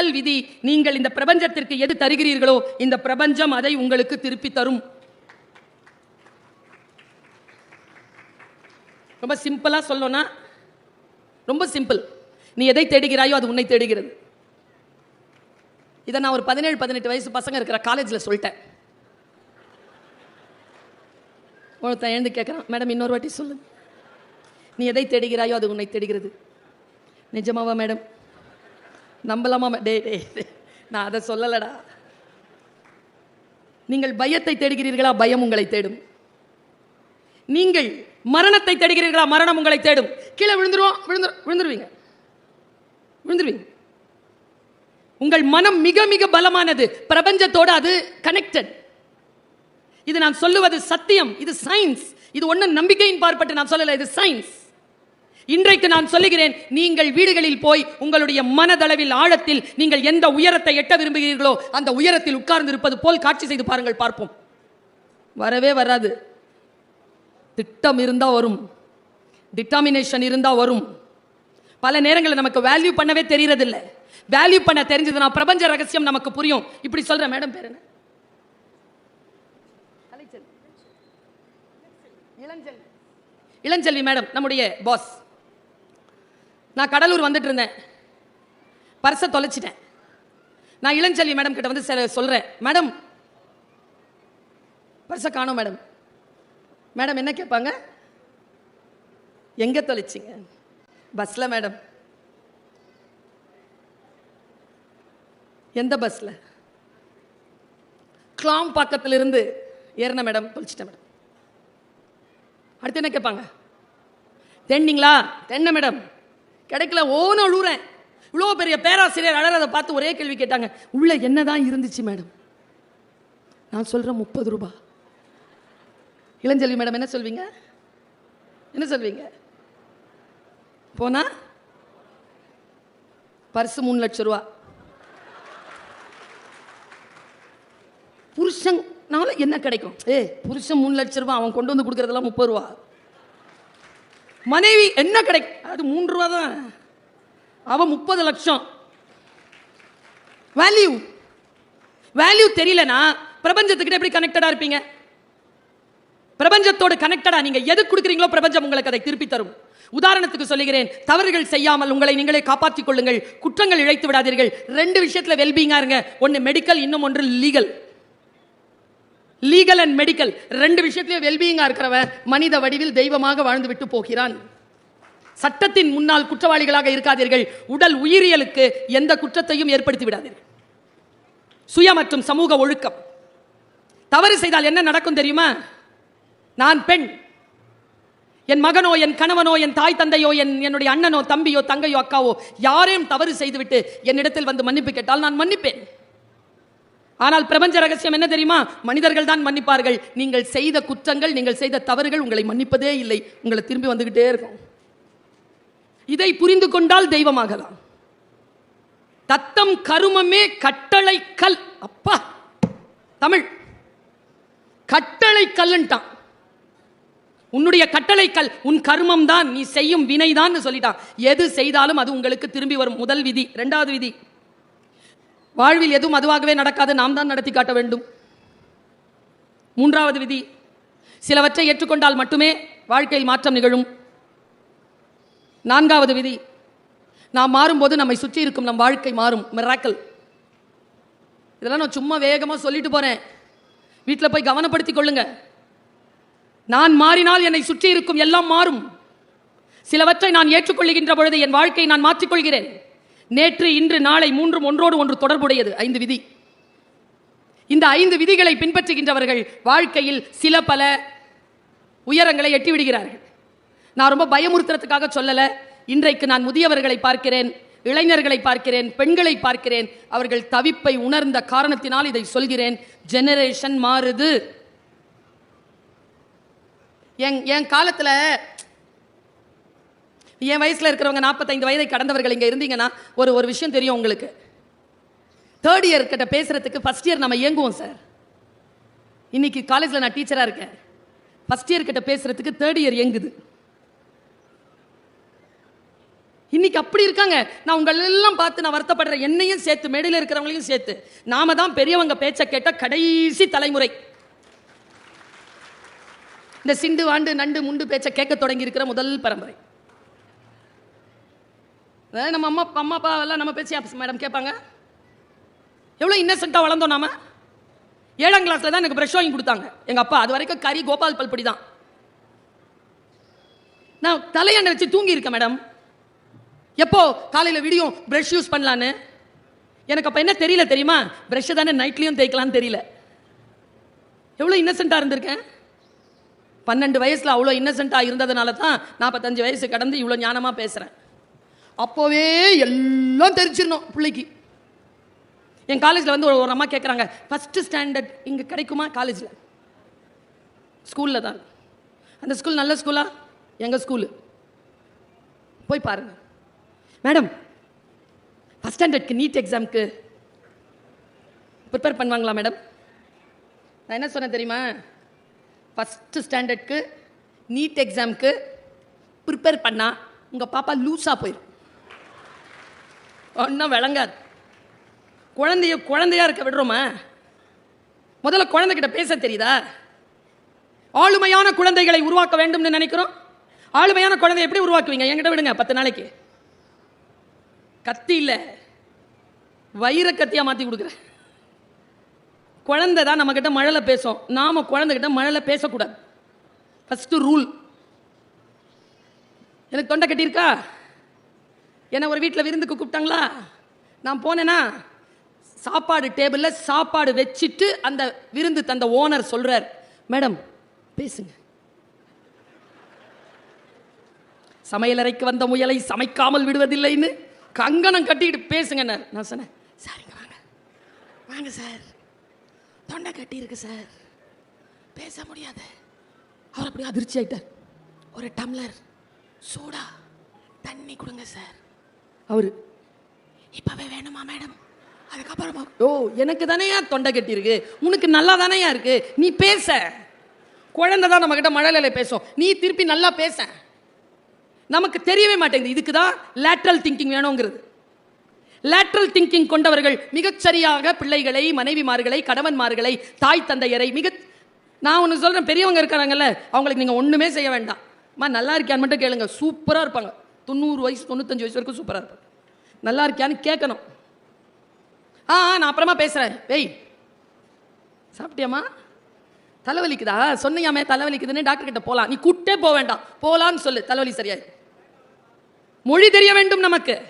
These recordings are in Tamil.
முதல் விதி நீங்கள் இந்த பிரபஞ்சத்திற்கு எது தருகிறீர்களோ இந்த பிரபஞ்சம் அதை உங்களுக்கு திருப்பி தரும். ரொம்ப சிம்பிளா சொல்லணும்னா ரொம்ப சிம்பிள். நீ எதை தேடுகிறாயோ அது உன்னை தேடுகிறது. இதை நான் ஒரு பதினேழு பதினெட்டு வயசு பசங்க இருக்கிற காலேஜில் சொல்லிட்டேன். ஒருத்தன் எழுந்து கேட்குறான் மேடம் இன்னொரு வாட்டி சொல்லு நீ எதை தேடுகிறாயோ அது உன்னை தேடுகிறது. நிஜமாவா மேடம்? நம்பலாமா டே டே நான் அதை சொல்லலடா. நீங்கள் பயத்தை தேடுகிறீர்களா பயம் உங்களை தேடும். நீங்கள் மரணத்தை தேடுகிறீர்களா மரணம் உங்களை தேடும். கீழே விழுந்துருவோம் விழுந்து விழுந்துருவீங்க. விழுந்துருவீங்க. உங்கள் மனம் மிக மிக பலமானது. பிரபஞ்சத்தோடு அது கனெக்டட் இது நான் சொல்லுவது சத்தியம். இது சயின்ஸ் இது ஒன்றும் நம்பிக்கையின் பார்ப்பட்டு நான் சொல்லலை இது சயின்ஸ் இன்றைக்கு நான் சொல்லுகிறேன் நீங்கள் வீடுகளில் போய் உங்களுடைய மனதளவில் ஆழத்தில் நீங்கள் எந்த உயரத்தை எட்ட விரும்புகிறீர்களோ அந்த உயரத்தில் உட்கார்ந்து இருப்பது போல் காட்சி செய்து பாருங்கள் பார்ப்போம். வரவே வராது. திட்டம் இருந்தால் வரும். டிட்டாமினேஷன் இருந்தால் வரும். பல நேரங்களில் நமக்கு வேல்யூ பண்ணவே தெரியறதில்ல. வேல்யூ பண்ண தெரிஞ்சதுன்னா பிரபஞ்ச ரகசியம் நமக்கு புரியும். இப்படி சொல்கிறேன் மேடம் பேர் என்ன? இளஞ்செல்வி. மேடம் நம்முடைய பாஸ் நான் கடலூர் வந்துட்டு இருந்தேன். பர்ஸை தொலைச்சிட்டேன். நான் இளஞ்செல்வி மேடம் கிட்ட வந்து சில சொல்கிறேன் மேடம் பர்ஸை காணோம் மேடம் மேடம் என்ன கேட்பாங்க? எங்கே தொலைச்சிங்க? பஸ்ல மேடம் எந்த பஸ்ல? கிளாம் பக்கத்துல இருந்து ஏறின மேடம் தொலைச்சிட்டேன் மேடம் அடுத்து என்ன கேட்பாங்க? தென்னிங்களா? தென்ன மேடம் கிடைக்கல ஓன அழுறேன் இவ்வளோ பெரிய பேராசிரியர் அழறதை பார்த்து ஒரே கேள்வி கேட்டாங்க. உள்ள என்னதான் இருந்துச்சு மேடம்? நான் சொல்கிறேன் முப்பது ரூபா. இளஞ்செல்வி மேடம் என்ன சொல்வீங்க? என்ன சொல்வீங்க? போனா? பர்சு மூணு லட்சம் ரூபா. புருஷன்னால என்ன கிடைக்கும்? ஏ புருஷன் மூணு லட்சம் ரூபா அவன் கொண்டு வந்து கொடுக்கறதெல்லாம் முப்பது ரூபா. மனைவி என்ன கிடைக்கும்? அது மூன்று ரூபா தான். அவன் முப்பது லட்சம். வேல்யூ வேல்யூ தெரியலனா பிரபஞ்சத்துக்கிட்ட எப்படி கனெக்டடா இருப்பீங்க? பிரபஞ்சத்தோடு கனெக்டடா நீங்க எது கொடுக்குறீங்களோ பிரபஞ்சம் உங்களுக்கு அதை திருப்பி தரும். உதாரணத்துக்கு சொல்லுகிறேன் தவறுகள் செய்யாமல் உங்களை நீங்களே காப்பாற்றிக் கொள்ளுங்கள் குற்றங்கள் இழைத்து விடாதீர்கள். ரெண்டு விஷயத்துல வெல்பீங்கா இருங்க. ஒன்னு மெடிக்கல் இன்னும் ஒன்று லீகல் லீகல் அண்ட் மெடிக்கல் ரெண்டு விஷயத்திலேயே வெல்பீயிங்காக இருக்கிறவன் மனித வடிவில் தெய்வமாக வாழ்ந்துவிட்டு போகிறான். சட்டத்தின் முன்னால் குற்றவாளிகளாக இருக்காதீர்கள். உடல் உயிரியலுக்கு எந்த குற்றத்தையும் ஏற்படுத்தி விடாதீர்கள். சுய மற்றும் சமூக ஒழுக்கம். தவறு செய்தால் என்ன நடக்கும் தெரியுமா? நான் பெண். என் மகனோ என் கணவனோ என் தாய் தந்தையோ என் என்னுடைய அண்ணனோ தம்பியோ தங்கையோ அக்காவோ யாரையும் தவறு செய்துவிட்டு என்னிடத்தில் வந்து மன்னிப்பு கேட்டால் நான் மன்னிப்பேன். ஆனால் பிரபஞ்ச ரகசியம் என்ன தெரியுமா? மனிதர்கள் தான் மன்னிப்பார்கள். நீங்கள் செய்த குற்றங்கள் நீங்கள் செய்த தவறுகள் உங்களை மன்னிப்பதே இல்லை. உங்களை திரும்பி வந்துகிட்டே இருக்கும். இதை புரிந்து கொண்டால் தெய்வமாகலாம். தத்தம் கருமமே கட்டளை கல். அப்பா! தமிழ். கட்டளை கல்லுன்ட்டான். உன்னுடைய கட்டளை கல் உன் கர்மம் தான் நீ செய்யும் வினைதான் சொல்லிட்டான். எது செய்தாலும் அது உங்களுக்கு திரும்பி வரும். முதல் விதி. இரண்டாவது விதி. வாழ்வில் எதுவும் அதுவாகவே நடக்காது. நாம் தான் நடத்தி காட்ட வேண்டும். மூன்றாவது விதி. சிலவற்றை ஏற்றுக்கொண்டால் மட்டுமே வாழ்க்கையில் மாற்றம் நிகழும். நான்காவது விதி. நாம் மாறும்போது நம்மை சுற்றி இருக்கும் நம் வாழ்க்கை மாறும். மிராக்கல் இதெல்லாம் நான் சும்மா வேகமாக சொல்லிட்டு போகிறேன் வீட்டில் போய் கவனப்படுத்திக் கொள்ளுங்க. நான் மாறினால் என்னை சுற்றி இருக்கும் எல்லாம் மாறும். சிலவற்றை நான் ஏற்றுக்கொள்ளுகின்ற பொழுது என் வாழ்க்கையை நான் மாற்றிக்கொள்கிறேன் நேற்று இன்று நாளை மூன்றும் ஒன்றோடு ஒன்று தொடர்புடையது. ஐந்து விதி. இந்த ஐந்து விதிகளை பின்பற்றுகின்றவர்கள் வாழ்க்கையில் சில பல உயரங்களை எட்டிவிடுகிறார்கள். நான் ரொம்ப பயமுறுத்துறதுக்காக சொல்லல. இன்றைக்கு நான் முதியவர்களை பார்க்கிறேன் இளைஞர்களை பார்க்கிறேன் பெண்களை பார்க்கிறேன். அவர்கள் தவிப்பை உணர்ந்த காரணத்தினால் இதை சொல்கிறேன். ஜெனரேஷன் மாறுது. என் என் காலத்துல என் வயசுல இருக்கிறவங்க நாற்பத்தைந்து வயதை கடந்தவர்கள் இங்க இருந்தீங்கன்னா ஒரு ஒரு விஷயம் தெரியும் உங்களுக்கு. தேர்ட் இயர் கிட்ட பேசுறதுக்கு ஃபர்ஸ்ட் இயர் நம்ம இயங்குவோம் சார் இன்னைக்கு காலேஜில் நான் டீச்சராக இருக்கேன். ஃபர்ஸ்ட் இயர் கிட்ட பேசுறதுக்கு தேர்ட் இயர் இயங்குது. இன்னைக்கு அப்படி இருக்காங்க. நான் உங்கள் எல்லாம் பார்த்து நான் வருத்தப்படுறேன் என்னையும் சேர்த்து மேடையில் இருக்கிறவங்களையும் சேர்த்து. நாம தான் பெரியவங்க பேச்சை கேட்ட கடைசி தலைமுறை. இந்த சிண்டு வாண்டு நண்டு முண்டு பேச்சை கேட்க தொடங்கி இருக்கிற முதல் பரம்பரை. நம்ம அம்மா அம்மா அப்பா எல்லாம் நம்ம பேச்சு மேடம் கேட்பாங்க. எவ்வளோ இன்னசென்ட்டாக வளர்ந்தோம் நாம? ஏழாம் கிளாஸில் தான் எனக்கு ப்ரெஷ் வாங்கி கொடுத்தாங்க. எங்கள் அப்பா அது வரைக்கும் கறி கோபால் பல்படி தான். நான் தலையண்டை வச்சு தூங்கி இருக்கேன் மேடம். எப்போ காலையில் விடியும் ப்ரஷ் யூஸ் பண்ணலான்னு? எனக்கு அப்போ என்ன தெரியல தெரியுமா? ப்ரஷ்ஷை தானே நைட்லேயும் தேய்க்கலான்னு தெரியல. எவ்வளோ இன்னசென்ட்டாக இருந்திருக்கேன்? பன்னெண்டு வயசில் அவ்வளோ இன்னசென்ட்டாக இருந்ததுனால தான் நாற்பத்தஞ்சு வயசு கடந்து இவ்வளோ ஞானமாக பேசுகிறேன் அப்போவே எல்லாம் தெரிஞ்சிடணும் பிள்ளைக்கு. என் காலேஜில் வந்து ஒரு ஒரு அம்மா கேட்குறாங்க ஃபஸ்ட்டு ஸ்டாண்டர்ட் இங்கே கிடைக்குமா காலேஜில் ஸ்கூலில் தான். அந்த ஸ்கூல் நல்ல ஸ்கூலா எங்கள் ஸ்கூலு போய் பாருங்கள் மேடம் ஃபஸ்ட் ஸ்டாண்டர்ட்க்கு நீட் எக்ஸாம்க்கு ப்ரிப்பேர் பண்ணுவாங்களா மேடம்? நான் என்ன சொன்னேன் தெரியுமா? ஃபஸ்ட்டு ஸ்டாண்டர்ட்க்கு நீட் எக்ஸாம்க்கு ப்ரிப்பேர் பண்ணால் உங்கள் பாப்பா லூஸாக போயிடும் ஒன்றும் விளங்காது. குழந்தைய குழந்தையா இருக்க விடுறோமா? முதல்ல குழந்தைகிட்ட பேச தெரியுதா? ஆளுமையான குழந்தைகளை உருவாக்க வேண்டும்னு நினைக்கிறோம். ஆளுமையான குழந்தை எப்படி உருவாக்குவீங்க? என்கிட்ட விடுங்க பத்து நாளைக்கு. கத்தி இல்லை வைர கத்தியாக மாற்றி கொடுக்குறேன். குழந்தை தான் நம்மக்கிட்ட மழலை பேசும். நாம் குழந்தைகிட்ட மழலை பேசக்கூடாது. ஃபஸ்ட்டு ரூல் எனக்கு தொண்டை கட்டியிருக்கா? என்னை ஒரு வீட்டில் விருந்துக்கு கூப்பிட்டாங்களா? நான் போனேன்னா சாப்பாடு டேபிளில் சாப்பாடு வச்சுட்டு அந்த விருந்து தந்த ஓனர் சொல்கிறார் மேடம் பேசுங்க. சமையலறைக்கு வந்த முயலை சமைக்காமல் விடுவதில்லைன்னு கங்கணம் கட்டிக்கிட்டு பேசுங்கன்னார் நான் சொன்னேன் சரிங்க வாங்க. வாங்க சார். தொண்டை கட்டியிருக்கு சார். பேச முடியாது. அவர் அப்படி அதிர்ச்சி ஆகிட்டார் ஒரு டம்ளர் சூடா தண்ணி கொடுங்க சார். அவர் இப்போவே வேணுமா மேடம்? அதுக்கப்புறமா. ஓ எனக்கு தானேயா தொண்டை கட்டியிருக்கு உனக்கு நல்லா தானேயா இருக்கு? நீ பேச. குழந்தை தான் நம்மக்கிட்ட கிட்ட பேசும். நீ திருப்பி நல்லா பேச. நமக்கு தெரியவே மாட்டேங்குது. இதுக்கு தான் லேட்ரல் திங்கிங் வேணுங்கிறது. லேட்ரல் திங்கிங் கொண்டவர்கள் மிகச்சரியாக பிள்ளைகளை மனைவிமார்களை கணவன்மார்களை தாய் தந்தையரை மிக நான் ஒன்று சொல்கிறேன் பெரியவங்க இருக்கிறாங்கல்ல அவங்களுக்கு நீங்கள் ஒன்றுமே செய்ய வேண்டாம். அம்மா நல்லா இருக்கியான்னு மட்டும் கேளுங்க. சூப்பராக இருப்பாங்க. தொண்ணூறு வயசு தொண்ணூத்தஞ்சு வயசு வரைக்கும் சூப்பராக இருப்பாங்க. நல்லா இருக்கியான்னு கேட்கணும். ஆ ஆ, நான் அப்புறமா பேசுகிறேன் வெய் சாப்பிட்டியாம்மா? தலைவலிக்குதா? சொன்னியாமே தலைவலிக்குதுன்னு டாக்டர் கிட்ட போகலாம் நீ கூட்டே போக வேண்டாம். போகலான்னு சொல்லு. தலைவலி சரியாயிடும் மொழி தெரிய வேண்டும் நமக்கு.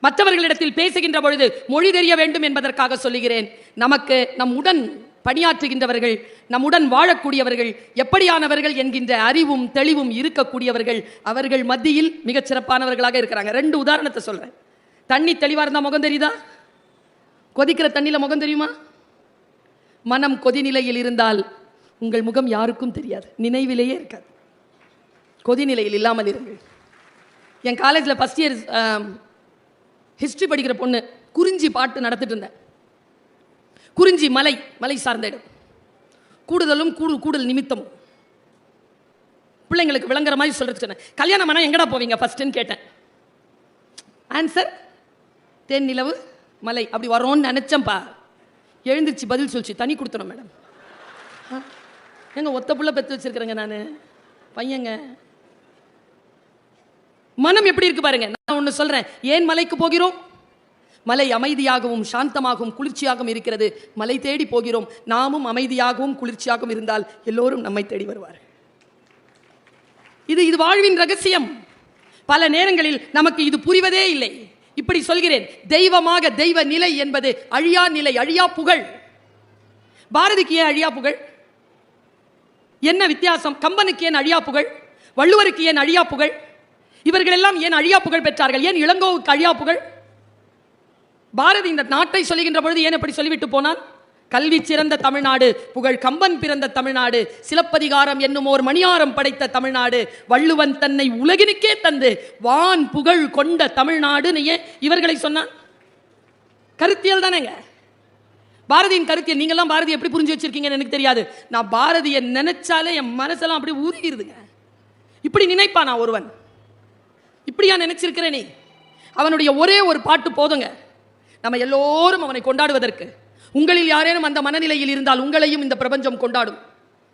மற்றவர்களிடத்தில் பேசுகின்ற பொழுது மொழி தெரிய வேண்டும் என்பதற்காக சொல்லுகிறேன். நமக்கு நம் உடன் பணியாற்றுகின்றவர்கள் நம்முடன் வாழக்கூடியவர்கள் எப்படியானவர்கள் என்கின்ற அறிவும் தெளிவும் இருக்கக்கூடியவர்கள் அவர்கள் மத்தியில் மிகச் சிறப்பானவர்களாக இருக்கிறாங்க. ரெண்டு உதாரணத்தை சொல்றேன். தண்ணி தெளிவா இருந்தா முகம் தெரியுதா? கொதிக்கிற தண்ணியில முகம் தெரியுமா? மனம் கொதிநிலையில் இருந்தால் உங்கள் முகம் யாருக்கும் தெரியாது. நினைவிலேயே இருக்காது. கொதிநிலையில் இல்லாமல் இருங்கள். என் காலேஜில் ஃபஸ்ட் இயர் ஹிஸ்ட்ரி படிக்கிற பொண்ணு குறிஞ்சி பாட்டு நடத்திட்டு இருந்தேன். குறிஞ்சி மலை மலை சார்ந்த இடம். கூடுதலும் கூடு கூடுதல் நிமித்தம் பிள்ளைங்களுக்கு விளங்குற மாதிரி சொல்கிறது சொன்னேன். கல்யாணம் பண்ணால் எங்கடா போவீங்க ஃபஸ்ட்டுன்னு கேட்டேன். ஆன்சர் தேன் நிலவு மலை. அப்படி வரோன்னு நினச்சேன்ப்பா. எழுந்திருச்சு பதில் சொல்லிச்சு. தனி கொடுத்துரும் மேடம். எங்கள் ஒத்த புள்ள பெற்று வச்சுருக்கிறேங்க நான். பையங்க. மனம் எப்படி இருக்கு பாருங்க. நான் ஒன்று சொல்றேன். ஏன் மலைக்கு போகிறோம்? மலை அமைதியாகவும் சாந்தமாகவும் குளிர்ச்சியாகவும் இருக்கிறது. மலை தேடி போகிறோம். நாமும் அமைதியாகவும் குளிர்ச்சியாகவும் இருந்தால் எல்லோரும் நம்மை தேடி வருவார் இது இது வாழ்வின் ரகசியம். பல நேரங்களில் நமக்கு இது புரிவதே இல்லை. இப்படி சொல்கிறேன். தெய்வமாக தெய்வ நிலை என்பது அழியா நிலை அழியா புகழ். பாரதிக்கு ஏன் அழியா புகழ்? என்ன வித்தியாசம்? கம்பனுக்கு ஏன் அழியா புகழ்? வள்ளுவருக்கு ஏன் அழியா புகழ்? இவர்கள் எல்லாம் ஏன் அழியா புகழ் பெற்றார்கள்? ஏன் இளங்கோவுக்கு அழியா புகழ்? பாரதி இந்த நாட்டை சொல்லுகின்ற பொழுது ஏன் எப்படி சொல்லிவிட்டு போனான்? கல்வி சிறந்த தமிழ்நாடு புகழ் கம்பன் பிறந்த தமிழ்நாடு சிலப்பதிகாரம் என்னும் ஓர் மணியாரம் படைத்த தமிழ்நாடு வள்ளுவன் தன்னை உலகினுக்கே தந்து வான் புகழ் கொண்ட தமிழ்நாடுன்னு ஏன் இவர்களை சொன்னான்? கருத்தியல் தானேங்க. பாரதியின் கருத்தியல் நீங்கெல்லாம் பாரதி எப்படி புரிஞ்சு வச்சிருக்கீங்கன்னு எனக்கு தெரியாது. நான் பாரதியை நினைச்சாலே என் மனசெல்லாம் அப்படி ஊறிடுதுங்க. இப்படி நினைப்பானா ஒருவன்? இப்படியா நினைச்சிருக்கிற நீ? அவனுடைய ஒரே ஒரு பாட்டு போதுங்க. நம்ம எல்லோரும் அவனை கொண்டாடுவதற்கு. உங்களில் யாரேனும் அந்த மனநிலையில் இருந்தால் உங்களையும் இந்த பிரபஞ்சம் கொண்டாடும்.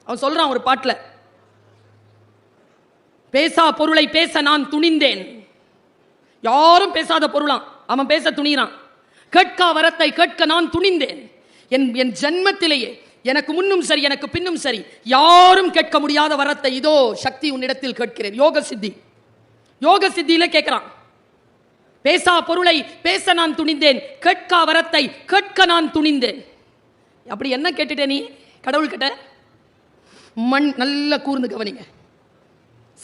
அவன் சொல்றான் ஒரு பாட்டில் பேசா பொருளை பேச நான் துணிந்தேன். யாரும் பேசாத பொருளாம். அவன் பேச துணிகிறான் கேட்கா வரத்தை கேட்க நான் துணிந்தேன். என் என் ஜென்மத்திலேயே எனக்கு முன்னும் சரி எனக்கு பின்னும் சரி. யாரும் கேட்க முடியாத வரத்தை இதோ சக்தி உன்னிடத்தில் கேட்கிறேன். யோக சித்தி யோக சித்தியில கேட்கிறான் பேசா பொருளை பேச நான் துணிந்தேன் கேட்கா வரத்தை கேட்க நான் துணிந்தேன். அப்படி என்ன கேட்டுட்ட நீ கடவுள் கிட்ட மண் நல்ல கூர்ந்து கவனிங்க.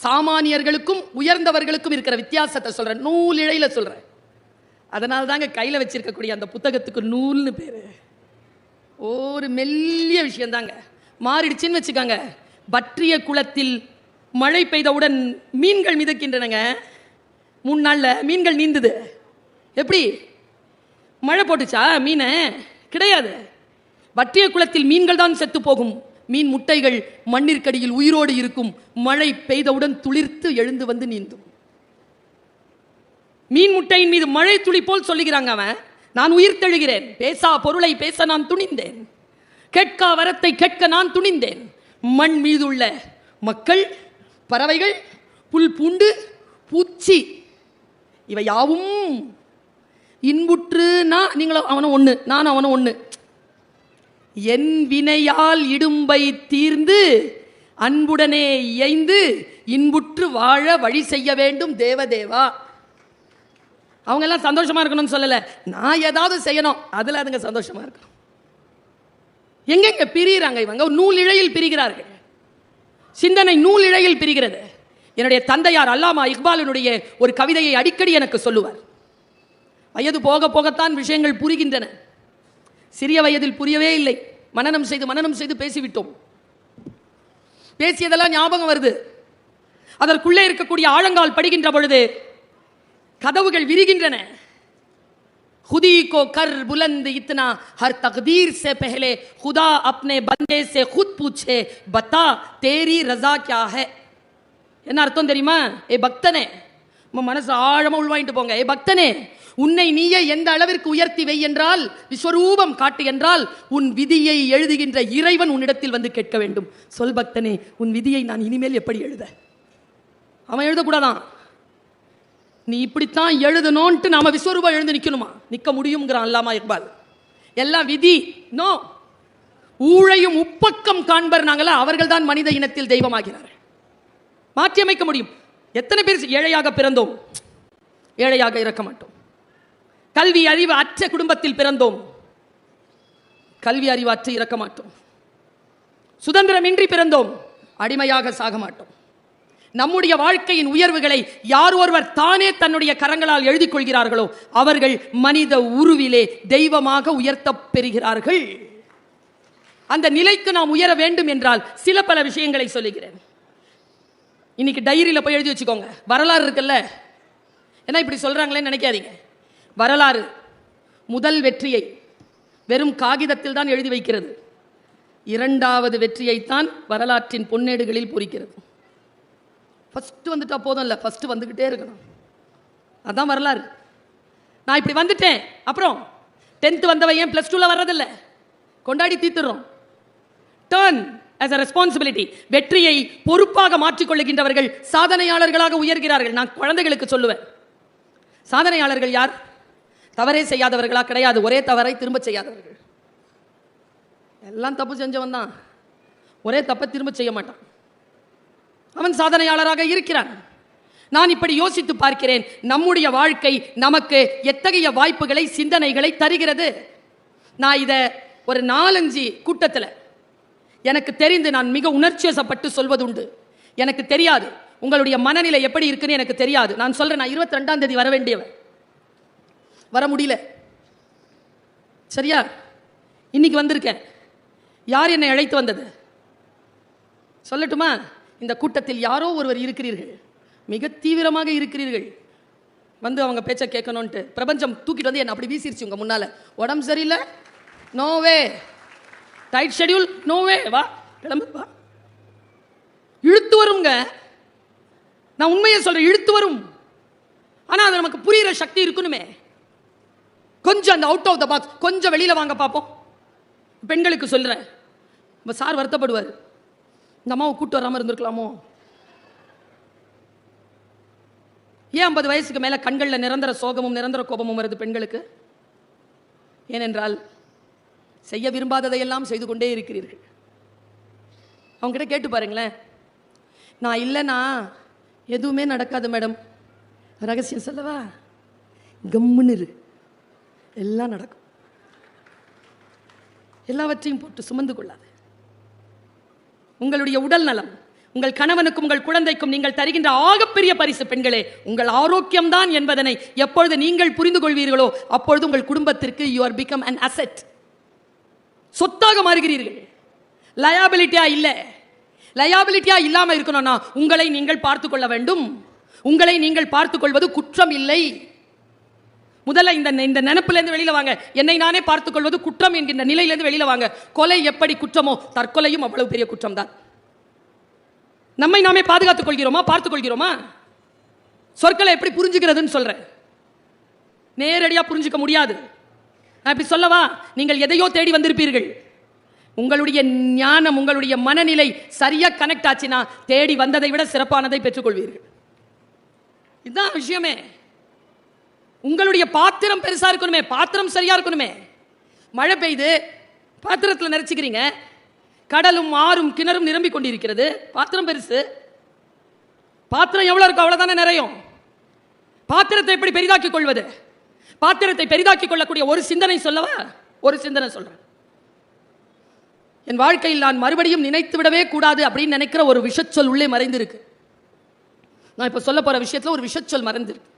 சாமானியர்களுக்கும் உயர்ந்தவர்களுக்கும் இருக்கிற வித்தியாசத்தை சொல்றேன். நூல் இழையில சொல்றேன். அதனால தாங்க கையில வச்சிருக்கக்கூடிய அந்த புத்தகத்துக்கு நூல்னு பேரு. ஒரு மெல்லிய விஷயம் தாங்க மாறிடுச்சுன்னு வச்சுக்கோங்க. பற்றிய குளத்தில் மழை பெய்தவுடன் மீன்கள் மிதக்கின்றனங்க. மூணு நாள்ல மீன்கள் நீந்துது. எப்படி? மழை போட்டுச்சா மீனை? கிடையாது. வற்றிய குளத்தில் மீன்கள் தான் செத்து போகும். மீன் முட்டைகள் மண்ணிற்கடியில் உயிரோடு இருக்கும். மழை பெய்தவுடன் துளிர்த்து எழுந்து வந்து நீந்தும். மீன் முட்டையின் மீது மழை துளி போல் சொல்லுகிறாங்க அவன். நான் உயிர் தெழுகிறேன். பேசா பொருளை பேச நான் துணிந்தேன். கேட்கா வரத்தை கேட்க நான் துணிந்தேன். மண் மீதுள்ள மக்கள் பறவைகள் புல் பூண்டு பூச்சி இவை யாவும் இன்புற்றுனா நீங்களும் அவனும் ஒன்று நானும் அவனும் ஒன்று என் வினையால் இடும்பை தீர்ந்து அன்புடனே இயைந்து இன்புற்று வாழ வழி செய்ய வேண்டும் தேவதேவா. அவங்க எல்லாம் சந்தோஷமா இருக்கணும்னு சொல்லல. நான் ஏதாவது செய்யணும் அதுல அதுங்க சந்தோஷமா இருக்கணும். எங்கெங்க பிரிகிறாங்க இவங்க? நூல் இழையில் பிரிகிறார்கள். சிந்தனை நூல் இழையில் பிரிகிறது. என்னுடைய தந்தையார் அல்லாமா இக்பாலினுடைய ஒரு கவிதையை அடிக்கடி எனக்கு சொல்லுவார். வயது போக போகத்தான் விஷயங்கள் புரிகின்றன. சிறிய வயதில் புரியவே இல்லை. மனனம் செய்து மனனம் செய்து பேசிவிட்டோம். பேசியதெல்லாம் ஞாபகம் வருது. அதற்குள்ளே இருக்கக்கூடிய ஆழங்கால் படுகின்ற பொழுது கதவுகள் விரிகின்றன. खुदी को कर बुलंद इतना हर तकदीर से पहले खुदा अपने बंदे से खुद पूछे बता तेरी रजा क्या है என்ன அர்த்தம் தெரியுமா ஏ பக்தனே உன் மனசு ஆழமா உள்வாங்கிட்டு போங்க ஏ பக்தனே உன்னை நீயே எந்த அளவிற்கு உயர்த்தி வை என்றால் விஸ்வரூபம் காட்டு என்றால் உன் விதியை எழுதுகின்ற இறைவன் உன்னிடத்தில் வந்து கேட்க வேண்டும் சொல் பக்தனே உன் விதியை நான் இனிமேல் எப்படி எழுத அவன் எழுதக்கூடாதான் நீ இப்படித்தான் எழுதணும்ட்டு நாம விஸ்வரூபம் எழுந்து நிக்கணுமா? நிற்க முடியுங்கிறான் அல்லாமா இக்பால். எல்லாம் விதி நோ. ஊழையும் உப்பக்கம் காண்பர் நாங்களா அவர்கள் தான் மனித இனத்தில் தெய்வமாகிறார் மாற்றி அமைக்க முடியும். எத்தனை பேர் ஏழையாக பிறந்தோம்? ஏழையாக இருக்க மாட்டோம். கல்வி அறிவு அற்ற குடும்பத்தில் பிறந்தோம். கல்வி அறிவு அற்று இறக்க மாட்டோம். சுதந்திரமின்றி பிறந்தோம். அடிமையாக சாக மாட்டோம். நம்முடைய வாழ்க்கையின் உயர்வுகளை யார் ஒருவர் தானே தன்னுடைய கரங்களால் எழுதிக் கொள்கிறார்களோ அவர்கள் மனித உருவிலே தெய்வமாக உயர்த்தப் பெறுகிறார்கள். அந்த நிலைக்கு நாம் உயர வேண்டும் என்றால் சில பல விஷயங்களை சொல்லுகிறேன். இன்னைக்கு டைரியில் போய் எழுதி வச்சுக்கோங்க. வரலாறு இருக்குல்ல? ஏன்னா இப்படி சொல்றாங்களேன்னு நினைக்காதீங்க. வரலாறு முதல் வெற்றியை வெறும் காகிதத்தில் தான் எழுதி வைக்கிறது. இரண்டாவது வெற்றியைத்தான் வரலாற்றின் பொன்னேடுகளில் பொறிக்கிறது. ஃபஸ்ட்டு வந்துட்டால் போதும் இல்லை ஃபஸ்ட்டு வந்துக்கிட்டே இருக்கணும். அதுதான் வரலாறு. நான் இப்படி வந்துட்டேன். அப்புறம் டென்த்து வந்தவன் ஏன் ப்ளஸ் டூவில் வர்றதில்லை? கொண்டாடி தீத்துறோம் டேர்ன் ஆஸ் அ ரெஸ்பான்சிபிலிட்டி வெற்றியை பொறுப்பாக மாற்றிக்கொள்ளுகின்றவர்கள் சாதனையாளர்களாக உயர்கிறார்கள். நான் குழந்தைகளுக்கு சொல்லுவேன். சாதனையாளர்கள் யார்? தவறே செய்யாதவர்களா? கிடையாது. ஒரே தவறை திரும்ப செய்யாதவர்கள். எல்லாம் தப்பு செஞ்சவன் தான் ஒரே தப்பை திரும்ப செய்ய மாட்டான். அவன் சாதனையாளராக இருக்கிறான். நான் இப்படி யோசித்து பார்க்கிறேன். நம்முடைய வாழ்க்கை நமக்கு எத்தகைய வாய்ப்புகளை சிந்தனைகளை தருகிறது? நான் இதை ஒரு நாலஞ்சு கூட்டத்தில் எனக்கு தெரிந்து நான் மிக உணர்ச்சிவசப்பட்டு சொல்வதுண்டு. எனக்கு தெரியாது. உங்களுடைய மனநிலை எப்படி இருக்குன்னு எனக்கு தெரியாது. நான் சொல்கிறேன் நான் இருபத்தி ரெண்டாம் தேதி வர வேண்டியவன். வர முடியல. சரியா? இன்னைக்கு வந்திருக்கேன். யார் என்னை அழைத்து வந்தது? சொல்லட்டுமா? இந்த கூட்டத்தில் யாரோ ஒருவர் இருக்கிறீர்கள். மிக தீவிரமாக இருக்கிறீர்கள். வந்து அவங்க பேச்சை கேட்கணுன்ட்டு பிரபஞ்சம் தூக்கிட்டு வந்து என்னை அப்படி வீசிருச்சு உங்க முன்னால. உடம்பு சரியில்லை? நோவே டைட் ஷெட்யூல் நோவே வா கிளம்பு வா. இழுத்து வருங்க. நான் உண்மையை சொல்றேன் இழுத்து வரும். ஆனா அது நமக்கு புரியுற சக்தி இருக்கணுமே. கொஞ்சம் அந்த அவுட் ஆஃப் த பாக்ஸ் கொஞ்சம் வெளியில வாங்க பார்ப்போம். பெண்களுக்கு சொல்றேன். இப்போ சார் வருத்தப்படுவார். இந்த அம்மாவை கூட்டு வராமல் இருந்திருக்கலாமோ? ஏன் ஐம்பது வயசுக்கு மேலே கண்களில் நிரந்தர சோகமும் நிரந்தர கோபமும் வருது பெண்களுக்கு? ஏனென்றால் செய்ய விரும்பாததையெல்லாம் செய்து கொண்டே இருக்கிறீர்கள். அவங்ககிட்ட கேட்டு பாருங்களேன். நான் இல்லைனா எதுவுமே நடக்காது மேடம். ரகசியம் சொல்லவா? கம்முன்னு இரு. எல்லாம் நடக்கும். எல்லாவற்றையும் போட்டு சுமந்து கொள்ளார் உங்களுடைய உடல் நலம் உங்கள் கணவனுக்கும் உங்கள் குழந்தைக்கும் நீங்கள் தருகின்ற ஆகப்பெரிய பரிசு பெண்களே உங்கள் ஆரோக்கியம்தான் என்பதனை எப்பொழுது நீங்கள் புரிந்து கொள்வீர்களோ அப்பொழுது உங்கள் குடும்பத்திற்கு you are become an asset சொத்தாக மாறுகிறீர்கள். லயாபிலிட்டியா இல்லை. லயாபிலிட்டியா இல்லாமல் இருக்கணும்னா உங்களை நீங்கள் பார்த்துக் கொள்ள வேண்டும். உங்களை நீங்கள் பார்த்துக் கொள்வது குற்றம் இல்லை. முதல்ல இந்த இந்த நினைப்புல வெளியில் வாங்க. என்னை நானே பார்த்துக்கொள்வது குற்றம் என்கின்ற நிலையிலேருந்து வெளியில் வாங்க. கொலை எப்படி குற்றமோ தற்கொலையும் அவ்வளவு பெரிய குற்றம் தான் நம்மை நாமே பாதுகாத்துக் கொள்கிறோமா பார்த்துக் கொள்கிறோமா? சொற்களை எப்படி புரிஞ்சுக்கிறதுன்னு சொல்கிறேன் நேரடியாக புரிஞ்சுக்க முடியாது. நான் இப்படி சொல்லவா? நீங்கள் எதையோ தேடி வந்திருப்பீர்கள். உங்களுடைய ஞானம் உங்களுடைய மனநிலை சரியாக கனெக்ட் ஆச்சுன்னா தேடி வந்ததை விட சிறப்பானதை பெற்றுக்கொள்வீர்கள். இதுதான் விஷயமே. உங்களுடைய பாத்திரம் பெருசாக இருக்கணுமே பாத்திரம் சரியாக இருக்கணுமே. மழை பெய்யுது பாத்திரத்தில் நிறைச்சிக்கிறீங்க கடலும் ஆறும் கிணறும் நிரம்பி கொண்டிருக்கிறது. பாத்திரம் பெருசு. பாத்திரம் எவ்வளோ இருக்கோ அவ்வளோதானே நிறையும். பாத்திரத்தை எப்படி பெரிதாக்கிக் கொள்வது? பாத்திரத்தை பெரிதாக்கிக் கொள்ளக்கூடிய ஒரு சிந்தனை சொல்லவா? ஒரு சிந்தனை சொல்றேன். என் வாழ்க்கையில் நான் மறுபடியும் நினைத்து விடவே கூடாது அப்படின்னு நினைக்கிற ஒரு விஷச்சொல் உள்ளே மறைந்திருக்கு. நான் இப்போ சொல்ல போகிற விஷயத்தில் ஒரு விஷச்சொல் மறைந்திருக்கு.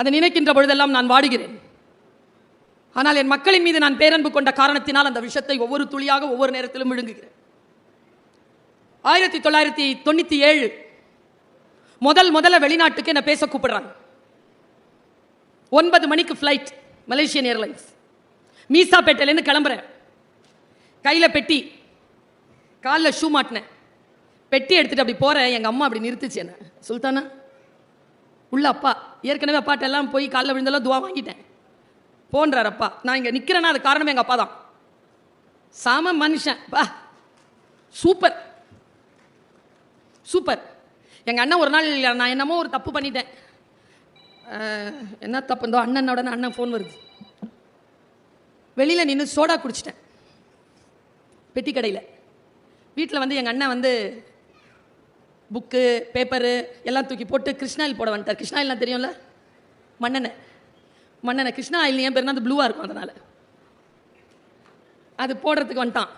அதை நினைக்கின்ற பொழுதெல்லாம் நான் வாடுகிறேன். ஆனால் என் மக்களின் மீது நான் பேரன்பு கொண்ட காரணத்தினால் அந்த விஷயத்தை ஒவ்வொரு துளியாக ஒவ்வொரு நேரத்திலும் விழுங்குகிறேன். ஆயிரத்தி தொள்ளாயிரத்தி தொண்ணூற்றி ஏழு முதல் முதல்ல வெளிநாட்டுக்கு என்ன பேச கூப்பிடுறாங்க. ஒன்பது மணிக்கு ஃப்ளைட் மலேசியன் ஏர்லைன்ஸ் மீசாப்பேட்டையிலேருந்து கிளம்புறேன். கையில் பெட்டி காலில் ஷூ மாட்டினேன். பெட்டி எடுத்துட்டு அப்படி போகிறேன் எங்கள் அம்மா அப்படி நிறுத்துச்சு என்ன. சுல்தானா? உள்ள அப்பா ஏற்கனவே அப்பாட்டெல்லாம் போய் காலைல விழுந்தெல்லாம் துவா வாங்கிட்டேன். போன்றார் அப்பா. நான் இங்கே நிற்கிறேன்னா அது காரணம் எங்கள் அப்பா தான் சாம மனுஷன். பா சூப்பர். சூப்பர். எங்கள் அண்ணன் ஒரு நாள் நான் என்னமோ ஒரு தப்பு பண்ணிட்டேன். என்ன தப்பு? இருந்தோ அண்ணனோட அண்ணன் ஃபோன் வருது. வெளியில் நின்று சோடா குடிச்சிட்டேன். பெட்டி கடையில் வீட்டில் வந்து எங்கள் அண்ணன் வந்து புக்கு பேப்பரு எல்லாம் தூக்கி போட்டு கிருஷ்ணாயில் போட வந்துட்டார். கிருஷ்ணாயில்லாம் தெரியும்ல? மண்ணெண்ணெய் மண்ணெண்ணெய் கிருஷ்ணா ஆயில் என் பேர்னா அது ப்ளூவாக இருக்கும் அதனால். அது போடுறதுக்கு வந்துட்டான்.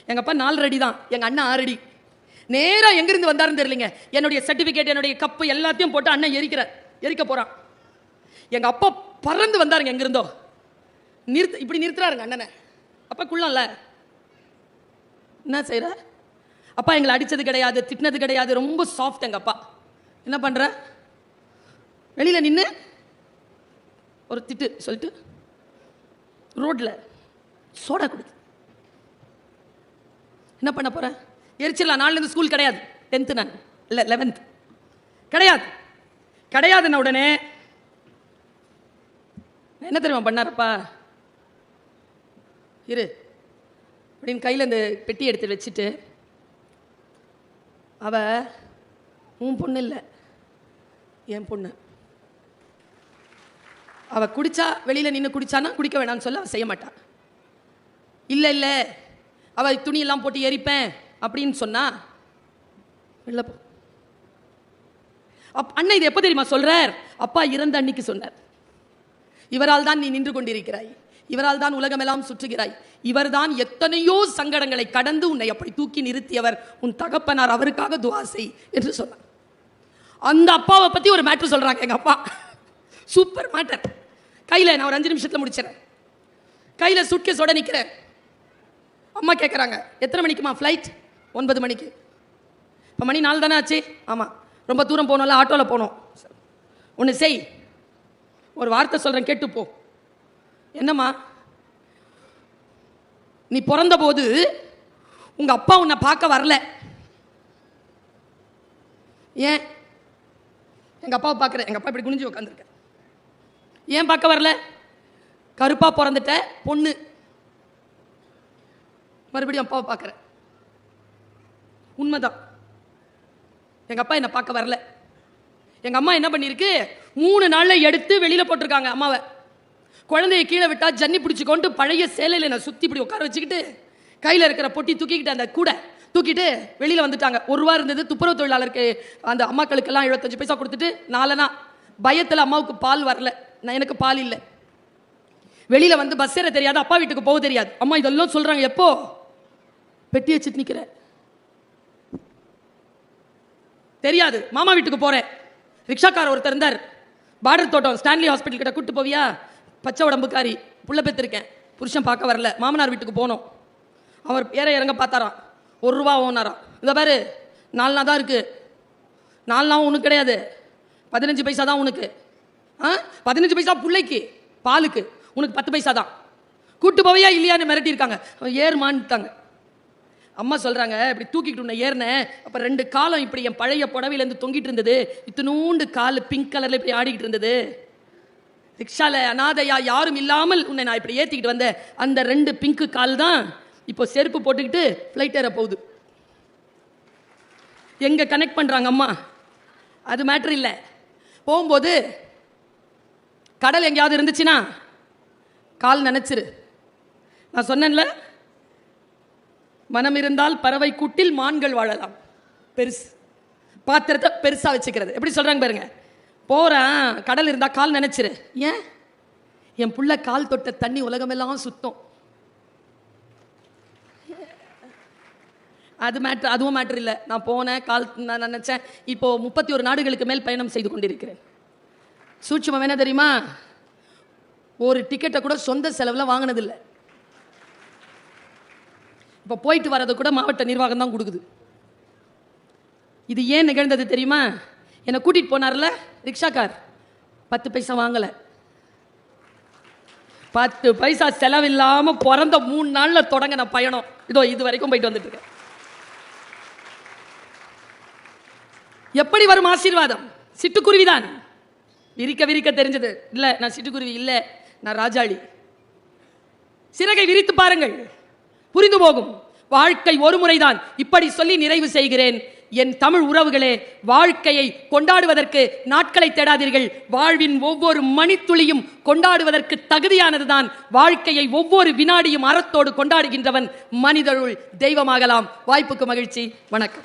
எங்கள் அப்பா நாலு அடி தான். எங்கள் அண்ணன் ஆறு அடி. நேராக எங்கேருந்து வந்தாருன்னு தெரியலைங்க. என்னுடைய சர்டிஃபிகேட் என்னுடைய கப்பு எல்லாத்தையும் போட்டு அண்ணன் எரிக்கிறார் எரிக்க போகிறான் எங்கள் அப்பா பறந்து வந்தாருங்க எங்கேருந்தோ. நிறுத்து இப்படி நிறுத்துறாருங்க அண்ணனை. அப்பா குள்ளம்ல. என்ன செய்கிற அப்பா எங்களை அடித்தது கிடையாது திட்டினது கிடையாது. ரொம்ப சாஃப்ட் எங்கள் அப்பா. என்ன பண்ணுற வெளியில் நின்று ஒரு திட்டு சொல்லிட்டு ரோட்டில் சோடா குடி. என்ன பண்ண போகிறேன் எரிச்சிடலாம். நாலுலேருந்து ஸ்கூல் கிடையாது. டென்த்து நான். இல்லை லெவன்த் கிடையாது. கிடையாதுன்ன உடனே என்ன தெரியுமா பண்ணாரப்பா? இரு. அப்படின்னு கையில் இந்த பெட்டி எடுத்து வச்சுட்டு அவ உன் பொண்ணு இல்லை. என் பொண்ணு. அவ குடிச்சா வெளியில நின்று குடிச்சானா குடிக்க வேணாம்னு சொல்ல அவ செய்ய மாட்டாள் இல்லை இல்லை. அவ துணியெல்லாம் போட்டு எரிப்பேன் அப்படின்னு சொன்னா வெளில போ. அப் அண்ணன் இது எப்போ தெரியுமா சொல்றார்? அப்பா இறந்த அன்னைக்கு சொன்னார். இவரால் தான் நீ நின்று கொண்டிருக்கிறாய். இவரால் தான் உலகமெல்லாம் சுற்றுகிறாய். இவர்தான் எத்தனையோ சங்கடங்களை கடந்து உன்னை அப்படி தூக்கி நிறுத்தியவர். உன் தகப்பனார் அவருக்காக துவா செய் என்று சொன்னார். அந்த அப்பாவை பற்றி ஒரு மேட்ரு சொல்கிறாங்க எங்கள் அப்பா. சூப்பர் மேட்டர் கையில் நான் ஒரு அஞ்சு நிமிஷத்தில் முடிச்சிடறேன். கையில சுட்கேஸோட நிற்கிறேன் அம்மா கேட்குறாங்க எத்தனை மணிக்குமா ஃப்ளைட் ஒன்பது மணிக்கு. இப்போ மணி நாலு தானே ஆச்சு? ஆமாம் ரொம்ப தூரம் போகணும்ல ஆட்டோவில் போகணும். ஒன்று செய். ஒரு வார்த்தை சொல்கிறேன் கேட்டுப்போ. என்னம்மா? நீ பிறந்தபோது உங்கள் அப்பா உன்னை பார்க்க வரல. ஏன்? எங்கள் அப்பாவை பார்க்குறேன். எங்கள் அப்பா இப்படி குனிஞ்சு உட்காந்துருக்க ஏன் பார்க்க வரல? கருப்பா பிறந்துட்ட பொண்ணு. மறுபடியும் அப்பாவை பார்க்குறேன். உண்மைதான். எங்க அப்பா என்னை பார்க்க வரல. எங்க அம்மா என்ன பண்ணிருக்கு மூணு நாளில் எடுத்து வெளியில போட்டிருக்காங்க அம்மாவை. குழந்தைய கீழே விட்டால் ஜன்னி பிடிச்சிக்கொண்டு பழைய சேலையில் நான் சுற்றி இப்படி உட்கார வச்சுக்கிட்டு கையில் இருக்கிற பொட்டி தூக்கிக்கிட்டு அந்த கூடை தூக்கிட்டு வெளியில் வந்துட்டாங்க. ஒரு ரூபா இருந்தது துப்புரவு தொழிலாளருக்கு அந்த அம்மாக்களுக்கெல்லாம் எழுபத்தஞ்சு பைசா கொடுத்துட்டு நாலனா பயத்தில் அம்மாவுக்கு பால் வரல. நான் எனக்கு பால் இல்லை. வெளியில் வந்து பஸ் ஏற தெரியாது அப்பா வீட்டுக்கு போக தெரியாது. அம்மா இதெல்லாம் சொல்கிறாங்க எப்போ? பெட்டி வச்சுட்டு நிற்கிறேன் தெரியாது மாமா வீட்டுக்கு போகிறேன் ரிக்ஷாக்கார ஒருத்தர் இருந்தார். பார்டர் தோட்டம் ஸ்டான்லி ஹாஸ்பிட்டல் கிட்ட கூட்டு போவியா? பச்சை உடம்புக்காரி புள்ள பெற்றிருக்கேன் புருஷன் பார்க்க வரல. மாமனார் வீட்டுக்கு போனோம். அவர் ஏற இறங்க பார்த்தாராம். ஒரு ரூபா ஓனாராம். இந்த பாரு நாலு நாள் தான் இருக்கு. நாலு நாள் உனக்கு கிடையாது. பதினஞ்சு பைசா தான் உனக்கு. ஆ? பதினஞ்சு பைசா பிள்ளைக்கு பாலுக்கு. உனக்கு பத்து பைசா தான். கூட்டு போவையா இல்லையான்னு மிரட்டியிருக்காங்க. அவன் ஏறுமான்ட்டாங்க. அம்மா சொல்கிறாங்க இப்படி தூக்கிட்டு உன்னை ஏறினேன். அப்போ ரெண்டு காலம் இப்படி என் பழைய புடவையிலேருந்து தொங்கிட்டு இருந்தது. இத்தினூண்டு கால் பிங்க் கலரில் இப்படி ஆடிக்கிட்டு இருந்தது. ரிக்ஷால அனாதையா யாரும் இல்லாமல் உன்னை நான் இப்படி ஏற்றிக்கிட்டு வந்தேன் அந்த ரெண்டு பிங்க்கு கால் தான் இப்போ செருப்பு போட்டுக்கிட்டு ஃப்ளைட் ஏற போகுது. எங்கே கனெக்ட் பண்ணுறாங்க அம்மா? அது மேட்ரு இல்லை. போகும்போது கடல் எங்கேயாவது இருந்துச்சுன்னா கால் நினச்சிரு. நான் சொன்னேன்ல மனம் இருந்தால் பறவை கூட்டில் மான்கள் வாழலாம். பெருசு. பாத்திரத்தை பெருசாக வச்சுக்கிறது. எப்படி சொல்கிறாங்க பாருங்கள் போகிறேன் கடல் இருந்தால் கால் நினச்சிரு. ஏன்? என் புள்ள கால் தொட்ட தண்ணி உலகமெல்லாம் சுத்தம். அது மேட்ரு அதுவும் மேட்ரு இல்லை. நான் போனேன் கால் நான் நினச்சேன். இப்போ முப்பத்தி ஒரு நாடுகளுக்கு மேல் பயணம் செய்து கொண்டிருக்கிறேன். சூட்சுமம் என்ன தெரியுமா? ஒரு டிக்கெட்டை கூட சொந்த செலவில் வாங்கினதில்லை. இப்போ போயிட்டு வரது கூட மாவட்ட நிர்வாகம் தான் கொடுக்குது. இது ஏன் நிகழ்ந்தது தெரியுமா? என்னை கூட்டிட்டு போனார்ல ரிக்ஷாக்கார். பத்து பைசா வாங்கலை. பத்து பைசா செலவில்லாமல் பிறந்த மூணு நாளில் தொடங்கின பயணம். இதோ இது வரைக்கும் போயிட்டு வந்துட்டுருக்கேன் எப்படி வரும் ஆசீர்வாதம்? சிட்டுக்குருவிதான் விரிக்க விரிக்க தெரிஞ்சது. இல்லை நான் சிட்டுக்குருவி இல்லை நான் ராஜாளி. சிறகை விரித்து பாருங்கள். புரிந்து போகும். வாழ்க்கை ஒரு முறைதான். இப்படி சொல்லி நிறைவு செய்கிறேன். என் தமிழ் உறவுகளே வாழ்க்கையை கொண்டாடுவதற்கு நாட்களை தேடாதீர்கள். வாழ்வின் ஒவ்வொரு மணித்துளியும் கொண்டாடுவதற்கு தகுதியானதுதான். வாழ்க்கையை ஒவ்வொரு வினாடியும் அறத்தோடு கொண்டாடுகின்றவன் மனிதருள் தெய்வமாகலாம். வாய்ப்புக்கு மகிழ்ச்சி. வணக்கம்.